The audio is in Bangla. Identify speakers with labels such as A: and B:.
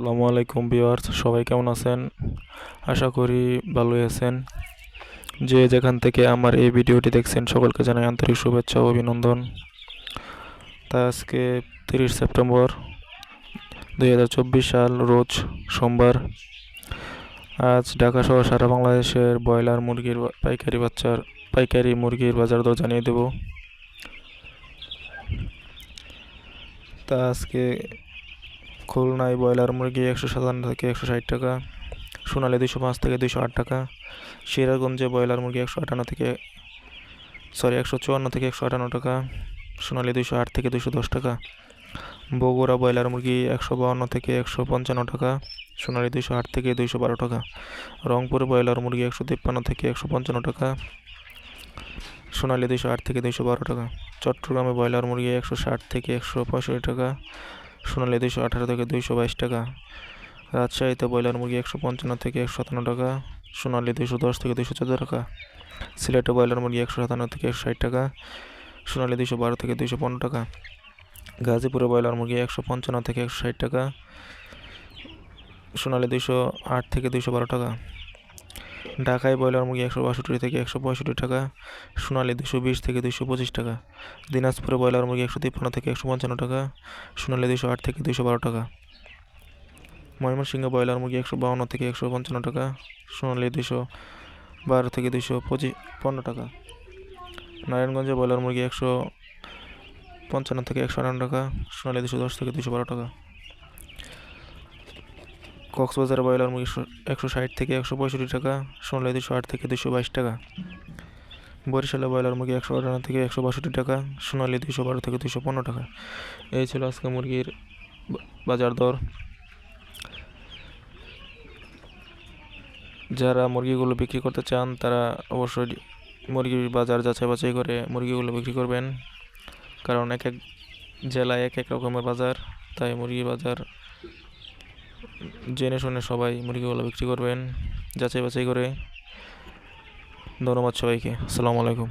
A: আসসালামু আলাইকুম ভিউয়ার্স, সবাই কেমন আছেন? আশা করি ভালোই আছেন। যে যেখান থেকে আমার এই ভিডিওটি দেখছেন, সকলকে জানাই আন্তরিক শুভেচ্ছা ও অভিনন্দন। তা আজকে তিরিশ সেপ্টেম্বর দুই হাজার চব্বিশ সাল, রোজ সোমবার। আজ ঢাকা সহ সারা বাংলাদেশের ব্রয়লার, মুরগির পাইকারি বাচ্চার, পাইকারি মুরগির বাজার দর জানিয়ে দেব। তা আজকে খুলনায় ব্রয়লার মুরগি একশো সাতান্ন থেকে একশো ষাট টাকা, সোনালি দুশো পাঁচ থেকে দুশো আট টাকা, সিরাজগঞ্জে ব্রয়লার মুরগি একশো আটান্ন থেকে সরি একশো চুয়ান্ন থেকে একশো আটান্ন টাকা, সোনালি দুশো আট থেকে দুশো দশ টাকা। বগুড়া ব্রয়লার মুরগি একশো বাউন্ন থেকে একশো পঞ্চান্ন টাকা, সোনালি দুশো আট থেকে দুইশো বারো টাকা। রংপুর ব্রয়লার মুরগি একশো তিপ্পান্ন থেকে একশো পঞ্চান্ন টাকা, সোনালি দুশো আট থেকে দুশো বারো টাকা। চট্টগ্রামে ব্রয়লার মুরগি একশো ষাট থেকে একশো পঁয়ষট্টি টাকা সোনালি দুইশো আঠারো থেকে দুইশো বাইশ টাকা। রাজশাহীতে ব্রয়লার মুরগি একশো পঞ্চান্ন থেকে একশো সাতান্ন টাকা, সোনালি দুইশো দশ থেকে দুইশো চোদ্দ টাকা, সিলেটে ব্রয়লার মুরগি একশো সাতান্ন থেকে একশো ষাট টাকা, সোনালি দুইশো বারো থেকে দুইশো পনেরো টাকা, গাজীপুরে ব্রয়লার মুরগি একশো পঞ্চান্ন থেকে একশো ষাট টাকা, সোনালি দুইশো আট থেকে দুইশো বারো টাকা। ঢাকায় ব্রয়লার মুরগি একশো বাষট্টি থেকে একশো পঁয়ষট্টি টাকা, সোনালি দুশো বিশ থেকে দুশো পঁচিশ টাকা, দিনাজপুরে ব্রয়লার মুরগি একশো তিপ্পান্ন থেকে একশো পঞ্চান্ন টাকা, সোনালি দুশো আট থেকে দুশো বারো টাকা। ময়মনসিংহে ব্রয়লার মুরগি একশো বাউন্ন থেকে একশো পঞ্চান্ন টাকা, সোনালি দুশো বারো থেকে দুশো পঁচিশ পনেরো টাকা। নারায়ণগঞ্জে ব্রয়লার মুরগি একশো পঞ্চান্ন থেকে একশো আটান্ন টাকা, সোনালি দুশো দশ থেকে দুশো বারো টাকা। কক্সবাজারে ব্রয়লার মুরগি একশো ষাট থেকে একশো পঁয়ষট্টি টাকা, সোনালি দুশো আট থেকে দুশো বাইশ টাকা। বরিশালে ব্রয়লার মুরগি একশো আটান্ন থেকে একশো বাষট্টি টাকা, সোনালি দুশো বারো থেকে দুশো পনেরো টাকা। এই ছিল আজকে মুরগির বাজার দর। যারা মুরগিগুলো বিক্রি করতে চান, তারা অবশ্যই মুরগির বাজার যাচাই বাছাই করে মুরগিগুলো বিক্রি করবেন। কারণ এক এক জেলায় এক এক রকমের বাজার, তাই মুরগি বাজার জেনে শুনে সবাই মুরগিগুলো বিক্রি করবেন যাচাই বাছাই করে। ধন্যবাদ সবাইকে। আসসালামু আলাইকুম।